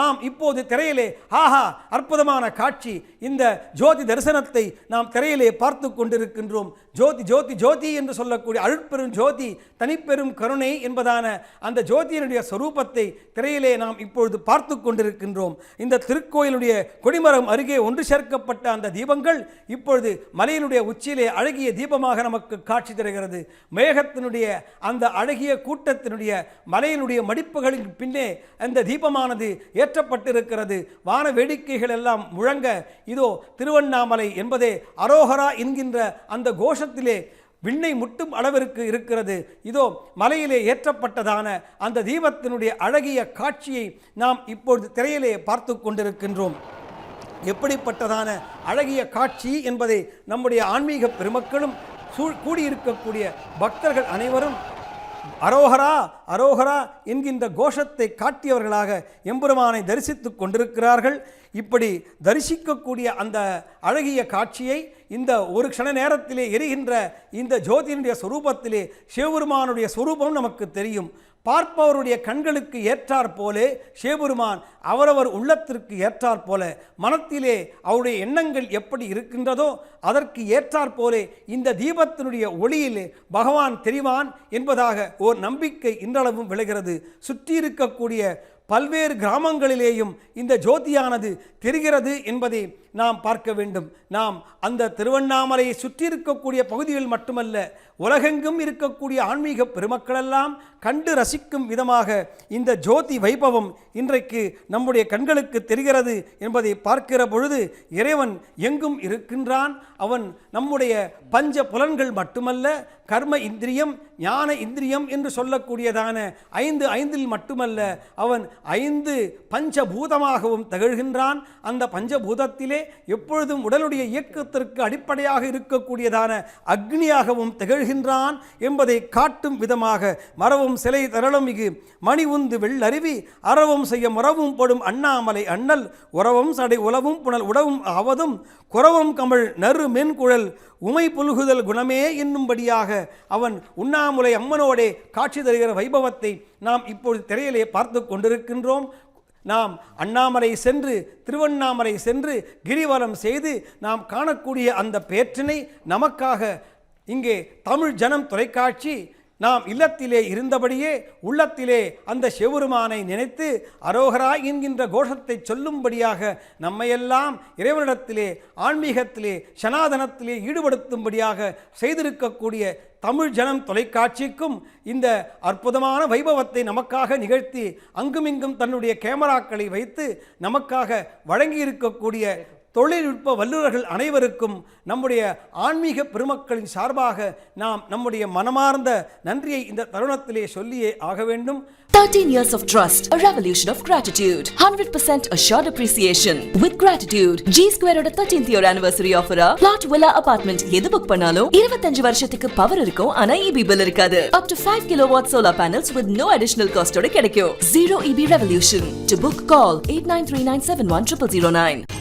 நாம் இப்போது திரையிலே ஆஹா அற்புதமான காட்சி. இந்த ஜோதி தரிசனத்தை நாம் திரையிலே பார்த்து கொண்டிருக்கின்றோம். ஜோதி ஜோதி ஜோதி என்று சொல்லக்கூடிய அருட்பெரும் ஜோதி தனிப்பெரும் கருணை என்பதான அந்த ஜோதியினுடைய சொரூபத்தை திரையிலே நாம் இப்பொழுது பார்த்து கொண்டிருக்கின்றோம். இந்த திருக்கோயிலுடைய கொடிமரம் அருகே ஒன்று சேர்க்கப்பட்ட அந்த தீபங்கள் இப்பொழுது மலையினுடைய உச்சியிலே அழகிய தீபமாக நமக்கு காட்சி தருகிறது. மேகத்தினுடைய அந்த அழகிய கூட்டத்தினுடைய மலையினுடைய மடிப்புகளின் பின்னே அந்த தீபமானது ஏற்றப்பட்டிருக்கிறது. வான வேடிக்கைகள் எல்லாம் முழங்க இதோ திருவண்ணாமலை என்பதே அரோகரா என்கின்ற அந்த கோஷத்திலே விண்ணை முட்டும் அளவிற்கு இருக்கிறது. இதோ மலையிலே ஏற்றப்பட்டதான அந்த தீபத்தினுடைய அழகிய காட்சியை நாம் இப்பொழுது திரையிலே பார்த்து கொண்டிருக்கின்றோம். எப்படிப்பட்டதான அழகிய காட்சி என்பதை நம்முடைய ஆன்மீக பெருமக்களும் சூழ் கூடியிருக்கக்கூடிய பக்தர்கள் அனைவரும் அரோகரா அரோகரா என்கின்ற கோஷத்தை காட்டியவர்களாக எம்பெருமானை தரிசித்துக் கொண்டிருக்கிறார்கள். இப்படி தரிசிக்கக்கூடிய அந்த அழகிய காட்சியை இந்த ஒரு க்ஷண நேரத்திலே எரிகின்ற இந்த ஜோதியினுடைய சொரூபத்திலே சிவபெருமானுடைய சொரூபம் நமக்கு தெரியும். பார்ப்பவருடைய கண்களுக்கு ஏற்றாற் போலே சிவபெருமான் அவரவர் உள்ளத்திற்கு ஏற்றாற் போல மனத்திலே அவருடைய எண்ணங்கள் எப்படி இருக்கின்றதோ அதற்கு ஏற்றாற் போலே இந்த தீபத்தினுடைய ஒளியிலே பகவான் தெரிவான் என்பதாக ஓர் நம்பிக்கை இன்றளவும் விளைகிறது. சுற்றி இருக்கக்கூடிய பல்வேறு கிராமங்களிலேயும் இந்த ஜோதியானது தெரிகிறது என்பதை நாம் பார்க்க வேண்டும். நாம் அந்த திருவண்ணாமலையை சுற்றி இருக்கக்கூடிய பகுதிகள் மட்டுமல்ல உலகெங்கும் இருக்கக்கூடிய ஆன்மீக பெருமக்களெல்லாம் கண்டு ரசிக்கும் விதமாக இந்த ஜோதி வைபவம் இன்றைக்கு நம்முடைய கண்களுக்கு தெரிகிறது என்பதை பார்க்கிற பொழுது இறைவன் எங்கும் இருக்கின்றான்? அவன் நம்முடைய பஞ்ச புலன்கள் மட்டுமல்ல கர்ம இந்திரியம் ஞான இந்திரியம் என்று சொல்லக்கூடியதான ஐந்து ஐந்தில் மட்டுமல்ல அவன் ஐந்து பஞ்சபூதமாகவும் திகழ்கின்றான். அந்த பஞ்சபூதத்திலே எப்பொழுதும் உடலுடைய இயக்கத்திற்கு அடிப்படையாக இருக்கக்கூடியதான அக்னியாகவும் திகழ்கின்றான் என்பதை காட்டும் விதமாக மரவும் சிலை தரளும் மிகு மணி உந்து வெள்ளருவி அறவும் செய்ய முறவும் படும் அண்ணாமலை அண்ணல் உறவும் சடை உலவும் புனல் உடவும் ஆவதும் குறவும் கமழ் நறு மென்குழல் உமை புல்குதல் குணமே என்னும்படியாக அவன் உண்ணாமுலை அம்மனோடே காட்சி தருகிற வைபவத்தை நாம் இப்பொழுது திரையிலே பார்த்து கொண்டிருக்கின்றோம். நாம் அண்ணாமலை சென்று திருவண்ணாமலை சென்று கிரிவலம் செய்து நாம் காணக்கூடிய அந்த பேற்றினை நமக்காக இங்கே தமிழ் ஜனம் தொலைக்காட்சி நாம் இல்லத்திலே இருந்தபடியே உள்ளத்திலே அந்த சிவபெருமானை நினைத்து அரோகரா என்கின்ற கோஷத்தை சொல்லும்படியாக நம்மையெல்லாம் இறைவனிடத்திலே ஆன்மீகத்திலே சனாதனத்திலே ஈடுபடுத்தும்படியாக செய்திருக்கக்கூடிய தமிழ் ஜனம் தொலைக்காட்சிக்கும் இந்த அற்புதமான வைபவத்தை நமக்காக நிகழ்த்தி அங்குமிங்கும் தன்னுடைய கேமராக்களை வைத்து நமக்காக வழங்கியிருக்கக்கூடிய தொழில்நுட்ப வல்லுநர்கள் அனைவருக்கும் நம்முடைய ஆன்மீக பெருமக்களின் சார்பாக நாம் நம்முடைய மனமார்ந்த நன்றியை இந்த தருணத்திலே சொல்லியே ஆக வேண்டும் 13 years of trust, a revolution of gratitude. 100% assured appreciation. With gratitude, G Square ஓட 13th year anniversary offer plot villa apartment எது புக் பண்ணாலும் 25 வருஷத்துக்கு பவர் இருக்கும் ஆனா EB bill இருக்காது. Up to 5 kilowatt solar panels with no additional cost ஓட கிடைக்கும். Zero EB revolution. To book call 8939710009.